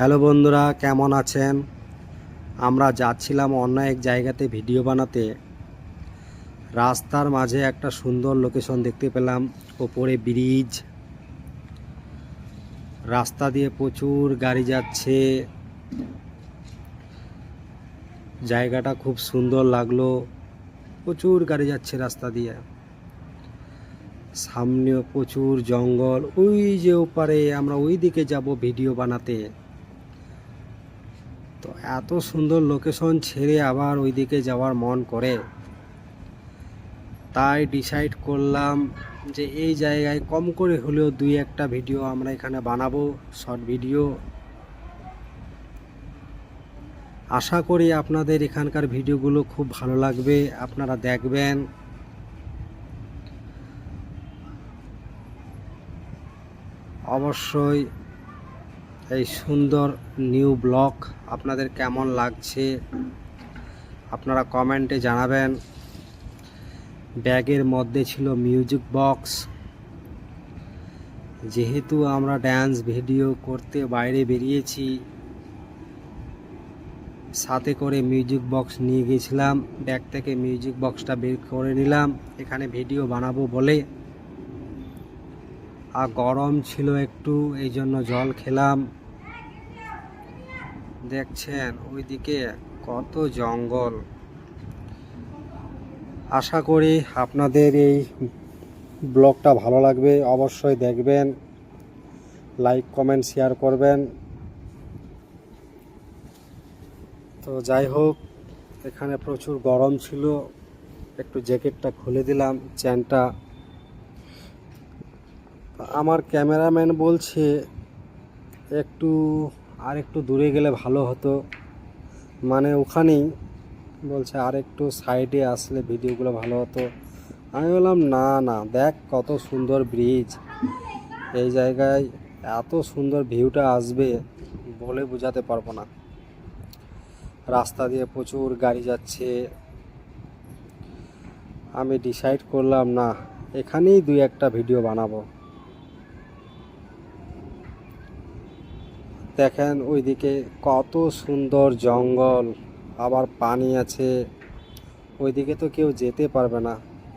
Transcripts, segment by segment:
Hello বন্ধুরা, কেমন আছেন? আমরা যাচ্ছিলাম অন্য এক জায়গাতে ভিডিও বানাতে। রাস্তার মাঝে একটা সুন্দর লোকেশন দেখতে পেলাম, ওপরে ব্রিজ রাস্তা দিয়ে প্রচুর গাড়ি যাচ্ছে। জায়গাটা খুব সুন্দর লাগল, প্রচুর গাড়ি যাচ্ছে রাস্তা দিয়ে। সামনেও প্রচুর জঙ্গল, ওই যে ওপারে আমরা ওই দিকে যাব ভিডিও বানাতে। তো এত সুন্দর লোকেশন ছেড়ে আবার ওই দিকে যাওয়ার মন করে। তাই ডিসাইড করলাম যে এই জায়গায় কম করে হলেও দুই একটা ভিডিও আমরা এখানে বানাবো শর্ট ভিডিও আশা করি আপনাদের এখানকার ভিডিওগুলো খুব ভালো লাগবে, আপনারা দেখবেন। অবশ্যই এই সুন্দর নিউ ব্লক আপনাদের কেমন লাগছে? আপনারা কমেন্টে জানাবেন। ব্যাগের মধ্যে ছিল মিউজিক বক্স। যেহেতু আমরা ড্যান্স ভিডিও করতে বাইরে বেরিয়েছি, সাথে করে মিউজিক বক্স নিয়ে গেছিলাম। ব্যাগ থেকে মিউজিক বক্সটা বের করে নিলাম। এখানে ভিডিও বানাবো বলে। আর গরম ছিল একটু এই জন্য জল খেলাম। দেখছেন ওইদিকে কত জঙ্গল। আশা করি আপনাদের এই ব্লগটা ভালো লাগবে, অবশ্যই দেখবেন, লাইক, কমেন্ট, শেয়ার করবেন। তো যাই হোক, এখানে প্রচুর গরম ছিল, একটু জ্যাকেটটা খুলে দিলাম, চ্যানটা। আমার ক্যামেরাম্যান বলছে, একটু আর একটু দূরে গেলে ভালো হতো। মানে ওখানেই বলছে, আর একটু সাইডে আসলে ভিডিওগুলো ভালো হতো। আমি বললাম, না না, দেখ কত সুন্দর ব্রিজ এই জায়গায় এত সুন্দর ভিউটা আসবে বলে বোঝাতে পারব না। রাস্তা দিয়ে প্রচুর গাড়ি যাচ্ছে। আমি ডিসাইড করলাম, না, এখানেই দুই একটা ভিডিও বানাবো। দেখেন ওইদিকে কত সুন্দর জঙ্গল, আবার পানি আছে। ওইদিকে তো কেউ যেতে পারবে না,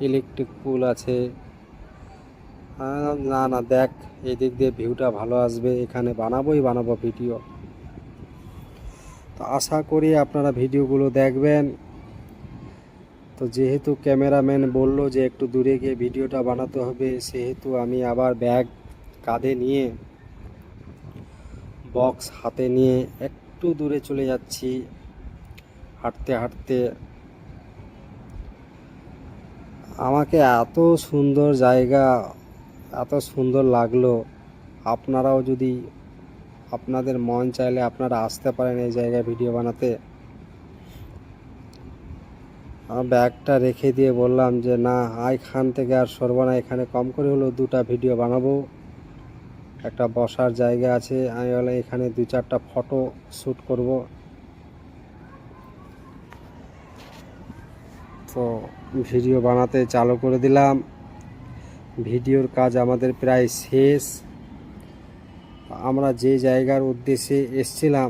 ইলেকট্রিক পুল আছে। না না, দেখ এই দিক দিয়ে ভিউটা ভালো আসবে, এখানে বানাবোই বানাবো ভিডিও। তো আশা করি আপনারা ভিডিওগুলো দেখবেন। তো যেহেতু ক্যামেরাম্যান বলল যে একটু দূরে গিয়ে ভিডিওটা বানাতে হবে, সেহেতু আমি আবার ব্যাগ কাঁধে নিয়ে বক্স হাতে নিয়ে একটু দূরে চলে যাচ্ছি। হাঁটতে হাঁটতে আমাকে এত সুন্দর জায়গা, এত সুন্দর লাগল। আপনারাও যদি আপনাদের মন চাইলে আপনারা আসতে পারেন এই জায়গায় ভিডিও বানাতে। আমার ব্যাগটা রেখে দিয়ে বললাম যে, না এখান থেকে আর সরবো না এখানে কম করে হলেও দুটা ভিডিও বানাবো। একটা বসার জায়গা আছে। আমি বললাম, এখানে দু চারটা ফটো শ্যুট করব। তো ভিডিও বানাতে চালু করে দিলাম। ভিডিওর কাজ আমাদের প্রায় শেষ। আমরা যে জায়গার উদ্দেশ্যে এসছিলাম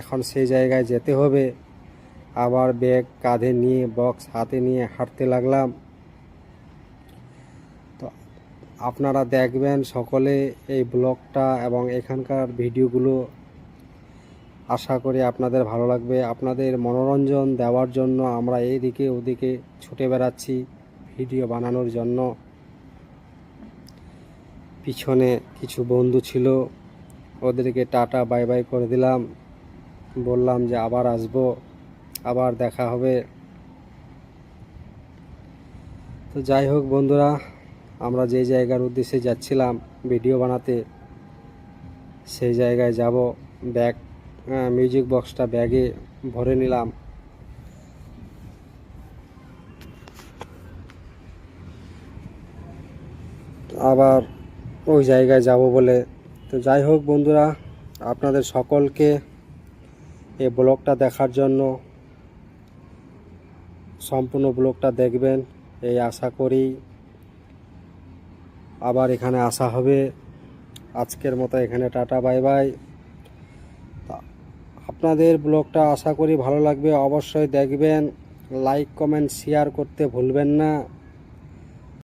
এখন সেই জায়গায় যেতে হবে। আবার ব্যাগ কাঁধে নিয়ে বক্স হাতে নিয়ে হাঁটতে লাগলাম। আপনারা দেখবেন সকলে এই ব্লগটা এবং এখানকার ভিডিওগুলো। আশা করি আপনাদের ভালো লাগবে। আপনাদের মনোরঞ্জন দেওয়ার জন্য আমরা এইদিকে ওদিকে ছুটে বেড়াচ্ছি ভিডিও বানানোর জন্য। পিছনে কিছু বন্ধু ছিল, ওদেরকে টাটা, বাই বাই করে দিলাম। বললাম যে আবার আসব, আবার দেখা হবে। তো যাই হোক বন্ধুরা আমরা যে জায়গার উদ্দেশ্যে যাচ্ছিলাম ভিডিও বানাতে, সেই জায়গায় যাব, ব্যাগ মিউজিক বক্সটা ব্যাগে ভরে নিলাম। আবার ওই জায়গায় যাব বলে। তো যাই হোক বন্ধুরা, আপনাদের সকলকে এই ব্লগটা দেখার জন্য সম্পূর্ণ ব্লগটা দেখবেন, এই আশা করি। আবার এখানে আসা হবে। আজকের মতো এখানে টাটা, বাই বাই। আপনাদের ব্লগটা আশা করি ভালো লাগবে। অবশ্যই দেখবেন, লাইক, কমেন্ট, শেয়ার করতে ভুলবেন না।